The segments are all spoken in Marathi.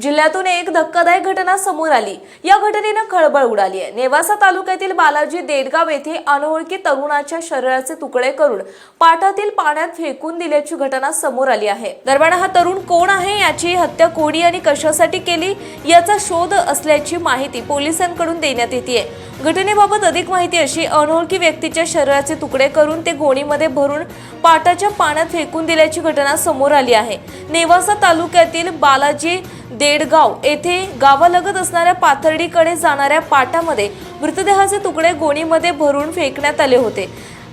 जिल्ह्यातून एक धक्कादायक घटना समोर आली. या घटनेनं खळबळ उडाली आहे. नेवासा तालुक्यातील बालाजी देडगाव येथे अनोळखी तरुणाच्या शरीराचे तुकडे करून पाटातील पाण्यात फेकून दिल्याची घटना समोर आली आहे. दरम्यान हा तरुण कोण आहे याची हत्या कोणी आणि कशासाठी केली याचा शोध असल्याची माहिती पोलिसांकडून देण्यात येते घटनेबाबत अधिक माहिती अशी अनोळखी व्यक्तीच्या शरीराचे तुकडे करून ते गोणीमध्ये भरून पाटाच्या पाण्यात फेकून दिल्याची घटना समोर आली आहे. नेवासा तालुक्यातील बालाजी देडगाव येथे गावालगत असणाऱ्या पाथर्डीकडे जाणाऱ्या पाटामध्ये मृतदेहाचे तुकडे गोणीमध्ये भरून फेकण्यात आले होते.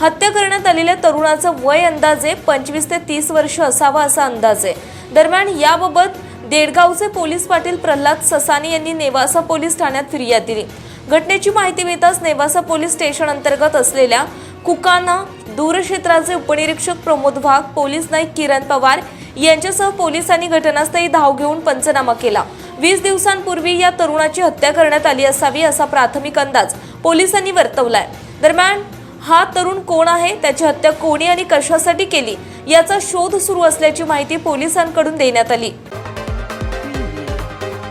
हत्या करण्यात आलेल्या तरुणाचं वय अंदाजे पंचवीस ते तीस वर्ष असावा असा अंदाज आहे. दरम्यान याबाबत देडगावचे पोलीस पाटील प्रल्हाद ससानी यांनी नेवासा पोलीस ठाण्यात फिर्याद दिली. घटनेची माहिती मिळताच नेवासा पोलीस स्टेशन अंतर्गत असलेल्या कुकाना दूरक्षेत्राचे उपनिरीक्षक प्रमोद वाघ पोलीस नाईक किरण पवार यांच्यासह पोलिसांनी घटनास्थळी धाव घेऊन पंचनामा केला. वीस दिवसांपूर्वी या तरुणाची हत्या करण्यात आली असावी असा प्राथमिक अंदाज पोलिसांनी वर्तवलाय. दरम्यान हा तरुण कोण आहे? त्याची हत्या कोणी आणि कशासाठी केली? याचा शोध सुरू असल्याची माहिती पोलिसांकडून देण्यात आली.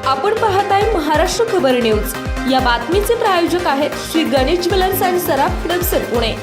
आपण पाहत आहे महाराष्ट्र खबर न्यूज. या बातमीचे प्रायोजक आहेत श्री गणेश ज्वेलर्स अँड सराफ हडपसर पुणे.